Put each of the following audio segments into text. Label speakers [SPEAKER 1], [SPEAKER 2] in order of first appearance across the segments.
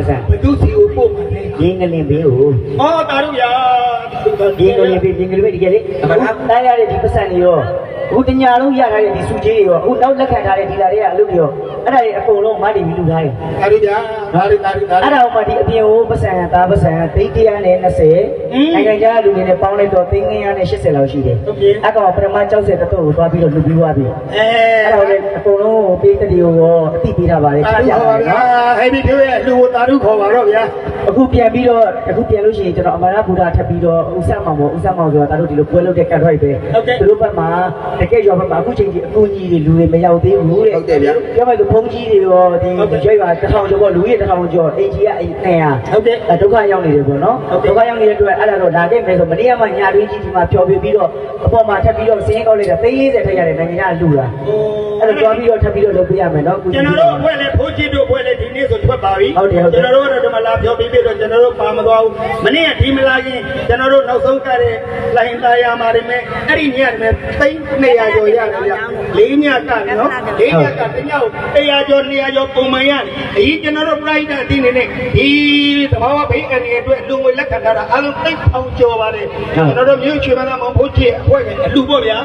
[SPEAKER 1] ပတ်စံ
[SPEAKER 2] ဘသူစီကိုပို့မှာလဲ
[SPEAKER 1] ရင်းကလင်ဘေးကို
[SPEAKER 2] ဟောတာတို့ရာ
[SPEAKER 1] ရင်းကလင်ဘေးရင်းကလင်ဘေးတကယ်လေအမှန်တိုင်းရတဲ့ဒီပတ်စံတွေရောအခုတညာလုံးရထားတဲ့ဒီစုကြီးတွေရောအခုနောက်လက်ခံထားတဲ့ဒီလာတွေကအလုပ်တွေရော အဲ့ဒါတွေအကုန်လုံးမတီးပြီးလူထားတယ်
[SPEAKER 2] တာတို့ရာဒါတွေတာတို့ဒါ
[SPEAKER 1] အဲ့ဒါမှဒီအပြင်ကိုပတ်စံသားပတ်စံသိန်း120နိုင်ငံခြားလူတွေနဲ့ပေါင်းလိုက်တော့သိန်း980လောက်ရှိတယ်အဲ့ကောင်ပထမ60တတုတ်ကိုသွားပြီးတော့လူပြီးသွားပြီ
[SPEAKER 2] အဲ
[SPEAKER 1] အဲ့ဒါလည်းအကုန်လုံးကိုပေးတဲ့ဒီကိုရောအတိပေးတာပါလေ
[SPEAKER 2] တာ
[SPEAKER 1] ချား
[SPEAKER 2] တို့
[SPEAKER 1] ကြ
[SPEAKER 2] ခေါ်
[SPEAKER 1] ပါ
[SPEAKER 2] ပါ
[SPEAKER 1] လေ
[SPEAKER 2] ဗျာ
[SPEAKER 1] နော်
[SPEAKER 2] ဟဲ့ဒီတို့ရဲ့လူကိုတာတို့ခေါ်ပါတော့ဗျာ
[SPEAKER 1] အခုပြန်ပြီးတော့အခုပြန်လို့ရှိရင်ကျွန်တော်အမရဘုရားထပ်ပြီးတော့ဥစ္စာမောင်ပေါ့ဥစ္စာမောင်ဆိုတာဒါတို့ဒီလိုပွဲလုပ်တဲ့ကတ်ရိုက်ပဲသူတို့ဘက်မှာတကယ်ရောဘက်မှာအခုချိန်ကြီးအကူကြီးတွေလူတွေမရောက်သေးဘူးတဲ့ပြောမှဆိုဖုန်းကြီးတွေရောဒီရွှေပါတစ်ထောင်ကျော်ပေါ့လူကြီးတစ်ထောင်ကျော်အင်ကြီးကအိမ်200
[SPEAKER 2] ဟုတ်တယ်
[SPEAKER 1] အဲဒုက္ခရောက်နေတယ်ပေါ့နော်ဒုက္ခရောက်နေတဲ့အတွက်အဲ့ဒါတော့ဒါခဲ့မယ်ဆိုမနေ့ကမှညာတွင်းကြီးဒီမှာပျော်ပြပြီးတော့အပေါ်မှာထပ်ပြီးတော့စင်းကောက်လိုက်တာ30ထက်ရတယ်နိုင်ငံခြားလူတာအဲ့တော့ကြွားပြီးတော့ထပ်ပြီးတော့လုပ်ပြရမယ်နော်ကု
[SPEAKER 2] ကျွန်တော်တို့အဖွဲ့လေဖိုးချစ်တို့အဖွဲ့လေဒီနေ့ဆိုထွက်ပါပြီ
[SPEAKER 1] ဟုတ်တယ်ဟုတ်တယ်
[SPEAKER 2] ကျွန်တော်တို့ကတော့ဒီမှာလာပြောပြီးပြီးတော့ကျွန်တော်တို့ပါမသွားဘူးမနေ့ကဒီမလာရင်ကျွန်တော်တို့နောက်ဆုံးကတဲ့လိုင်းသားရမှာနေမယ်အဲ့ဒီညကလည်းသိန်း200ကျော်ရတယ်ဗျလေးညကနော်လေးညကတညကို100ကျော်200ကျော်ပုံမှန်ရတယ်အရင်ကျွန်တော်တို့ private အတင်းနေနဲ့ဒီသဘာဝဘေးအနေအတွက်လူငွေလက်ခံထားတာအလုံးသိန်းပေါင်ကျော်ပါတယ်ကျွန်တော်တို့မြို့ချွေမနာမောင်ဖိုးချစ်အဖွဲ့ကအလူပေါ့ဗျာ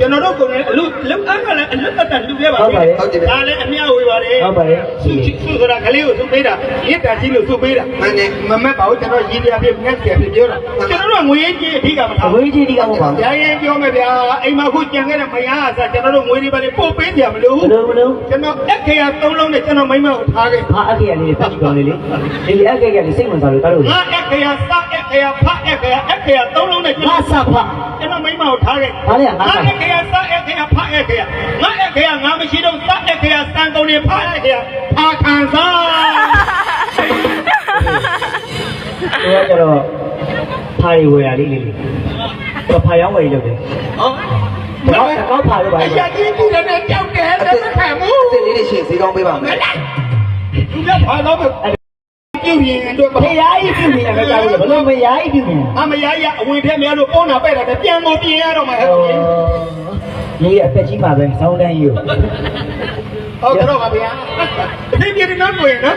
[SPEAKER 2] ကျွန်တော်တို့ကလည်းအလူလောက်အားကလည်းအလူတက်တက်လူခဲ့ပါပြီဒါလည်းအမြဝေပါတယ်
[SPEAKER 1] ဟုတ်ပါတယ်
[SPEAKER 2] စုစုဆိုတာကလေးကိုစုပေးတာရစ်တာကြီးလို့စုပေးတာမှန်တယ်မမက်ပါဘူးကျွန်တော်ရည်ရပြမြက်ပြပြပြောတာကျွန်တော်တို့ငွေကြီးအဓိကမထား
[SPEAKER 1] အဝေးကြီးဒီကမဟုတ်ပါဘူး
[SPEAKER 2] ဗျာရင်ပြောမယ်ဗျာအိမ်မှာခုကြံခဲ့တဲ့မယားအစားကျွန်တော်တို့ငွေတွေပါလေပို့ပေးကြမလို့
[SPEAKER 1] ဘလို့ဘလို့
[SPEAKER 2] ကျွန်တော်အခရာ၃လုံးနဲ့ကျွန်တော်မိမကိုထားခဲ့
[SPEAKER 1] ဟာအကေရလေးဖတ်ကြည့်ကောင်းလေးလေဒီအကေရလေးစိတ်ဝင်စားလို့ကားလို့
[SPEAKER 2] ငါအခရာစအခရာဖအခရာအခရာ၃လုံးနဲ့ကျွန်
[SPEAKER 1] ငါ
[SPEAKER 2] တော်
[SPEAKER 1] စဖ
[SPEAKER 2] ကျွန်တော်မိမကိုထားခဲ့
[SPEAKER 1] ဘာလဲငါစ
[SPEAKER 2] အခရာစအခရာဖအခရာငါအခရာငါမရှိတော့စအခရာစံကုန်တွေဖအခရာဖခံစား
[SPEAKER 1] သူကကျတော့ဖာရီဝယ်ရလေးလေးလေးသူဖာရောင်းဝယ်လုပ်တယ်
[SPEAKER 2] ဟုတ်
[SPEAKER 1] တော့ကောက်ဖာလို့ပါ
[SPEAKER 2] အရာကြီးကြီးလည်းကြောက်တယ်လက်မခံဘူး
[SPEAKER 3] စစ်လေးတွေရှင်းစီကောင်းပေးပါမယ်
[SPEAKER 2] သူကဘာလို့ ပြုတ်ရင်အတွက်
[SPEAKER 1] ဖေးရားကြီးပြုနေတယ်ကြောက်လို့ဘလို့ဖေးရားကြီးပြုနေ
[SPEAKER 2] အမယားရအဝင်ထက်များလို့အောနာပဲ့တာပြန်ကိုပြင်ရတော့မှာဟဲ့
[SPEAKER 1] ဒီအသက်ကြီးပါပဲစောင်းတန်းကြီးကို
[SPEAKER 2] ဟုတ်တော့ပါဗျာဒီပြည်နေတော့ဝင်နော်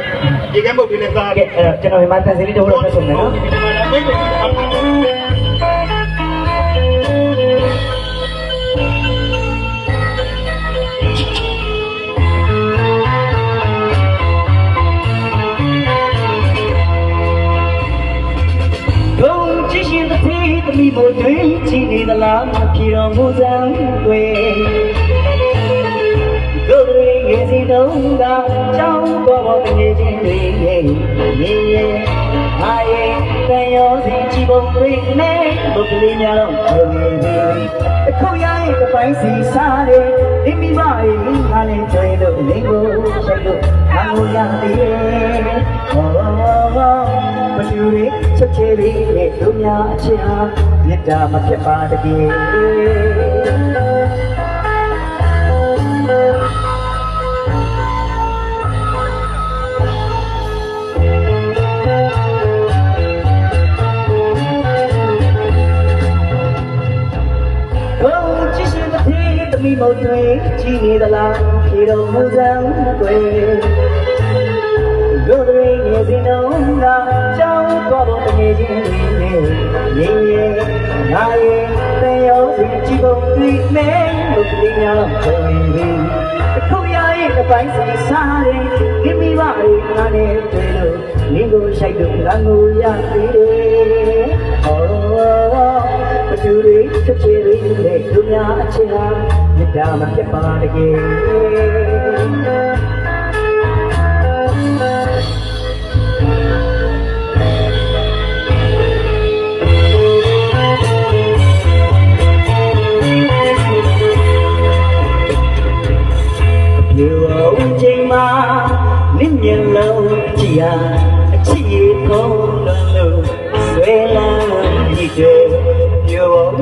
[SPEAKER 2] ဒီကမ္ဘာပြည်နဲ့သား
[SPEAKER 1] ကဲအဲ့တော့ကျွန်တော်ဒီမှာတန်စီလေးတို့တော့ဖတ်ဆုံးမယ်နော် မီးမို့တွင်ချီနေသလားမဖြေတော်မူစံတွေတို့တွေငယ်စီတုန်းကကြောင်းပေါ်ပေါ်ကနေချင်းတွေနေရဲ့အာရဲ့တန်ရောစီချီပုံတွေနဲ့ဘုကလေးများတော့ပြောနေပြီအခုရရဲ့တစ်ပိုင်းစီစားတယ်ဒီမိမရဲ့ငါလည်းကျွေးလို့လင်းကိုရှိုက်လို့ငါကိုရသေးရဲ့ဟော မတူရီချက်ချေပြီးတဲ့လူများအချစ်ဟာမြတ်တာမဖြစ်ပါတကယ်ဘုံချစ်ရှင်တစ်ဖေးသမီးမုတ်တွေကြည်နေသလားဖြေတော်မူစံတွေလူတွေငယ် စဉ်တုန်းကကြောင်းတော်တော်ငယ်ချင်းတွေနဲ့နေရဲ့ငါရဲ့တန်ရောစီကြည်ပုံတွေနဲ့လူကလေးများပြောနေပြီအခုရရဲ့တစ်ပိုင်းစီစားတယ်ကိမိပါရဲ့ငါနဲ့တွေ့လို့ငင်းကိုရှိုက်လို့ငါငိုရသေးတယ်ဟောမတူတွေချက်ချေတွေနဲ့လူများအချစ်ဟာမြတ်တာမဖြစ်ပါတကယ်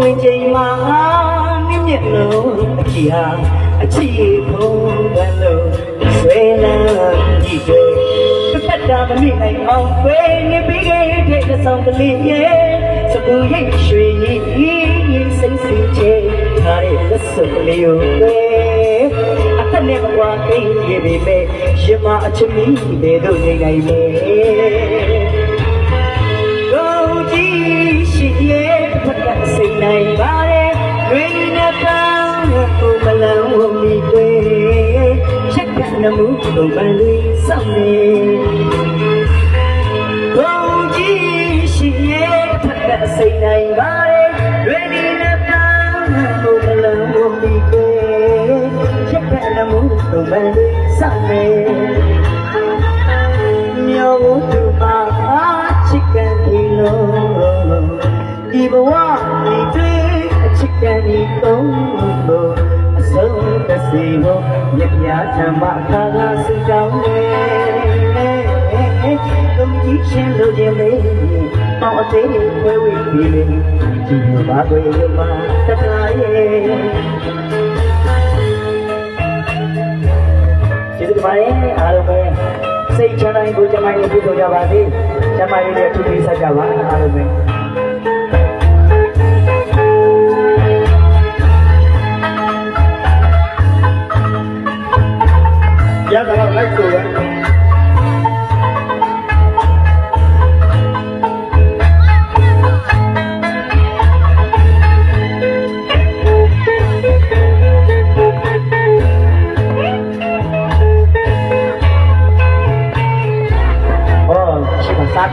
[SPEAKER 1] ဝင်ချိန်မှာနင့်မျက်လုံးကြည်ဟာအချစ်ရခုံးလုံးလုံးဆွဲလန်းကြည့်တယ်ပတ်တာမမိနိုင်အောင်ပဲနေပြီးခဲ့တဲ့ဆောင်ကလေးရဲ့စပူရိတ်ရွှေရည်စိတ်စီချေထားတဲ့လက်စုပ်လေးကိုပဲအသက်နဲ့မကွာကိန်းရပေမဲ့ရှင်မအချစ်မီဘယ်သို့နေနိုင်လဲကိုကြည့်ရှိရဲ့ဖတ်က စိတ်နိုင်ပါရဲ့တွင်နဲ့ပန်းကိုမလန်းဝမီတွေချက်ကနမှုတို့ပန်းလေးစောင့်နေကိုကြည့်ရှိရဲ့ဖတ်ကစိတ်နိုင်ပါရဲ့တွင်နဲ့ပန်းကိုမလန်းဝမီတွေချက်ကနမှုတို့ပန်းလေးစောင့်နေမြောက်သူမှာချစ်ကန်ပြီလို့ဒီဘဝဒီတွေ့အချစ် ကန်ဒီသုံးဖို့အဆုံးတစီကိုမြတ်ပြချမ်းမခါကစကြောင်းနေတုံးကြီးရှင်လို့ခြင်းလေးပေါင်းအသေးဝဲဝဲပြီးလေဒီဘာကိုရမတခါရဲ့ကျေးဇူးတင်ပါတယ်အားလုံးပဲစိတ်ချမ်းသာကိုကျမကြီးပြုလုပ်ကြပါစေကျမကြီးရဲ့အထူးပေးဆက်ကြပါအားလုံးပဲ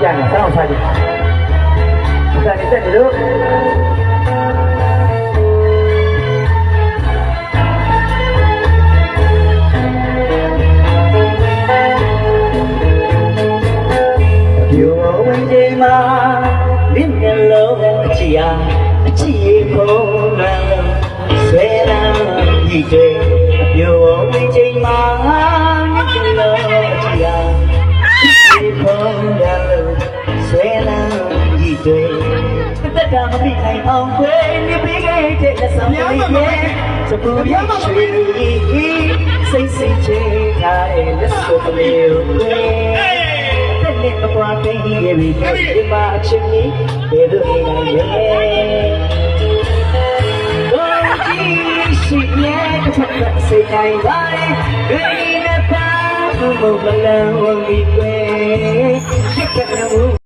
[SPEAKER 1] Giang là sẽ không sai chúng ta đi chơi thì được chiều mà, biết nghe lâu chị à chị không nào sẽ làm gì chơi yêu hôm đêm mà မပြီးနိုင်အောင်ခွေနေပေးခဲ့တဲ့လက်ဆောင်လေးရဲ့စပူရရွှေစိတ်စိတ်ချေထားတဲ့လက်စွပ်လေးကိုတက်နဲ့မကွာသိရဲ့ဒီမှာအချင်းကြီးဘယ်လိုနေနိုင်လဲကိုကြည့်ရှိရဲ့တစ်ဖက်ကစိတ်တိုင်းပါလေဘယ်နဲ့ပါဘုံဘလန်ဝီကွယ်ချစ်ကနမှု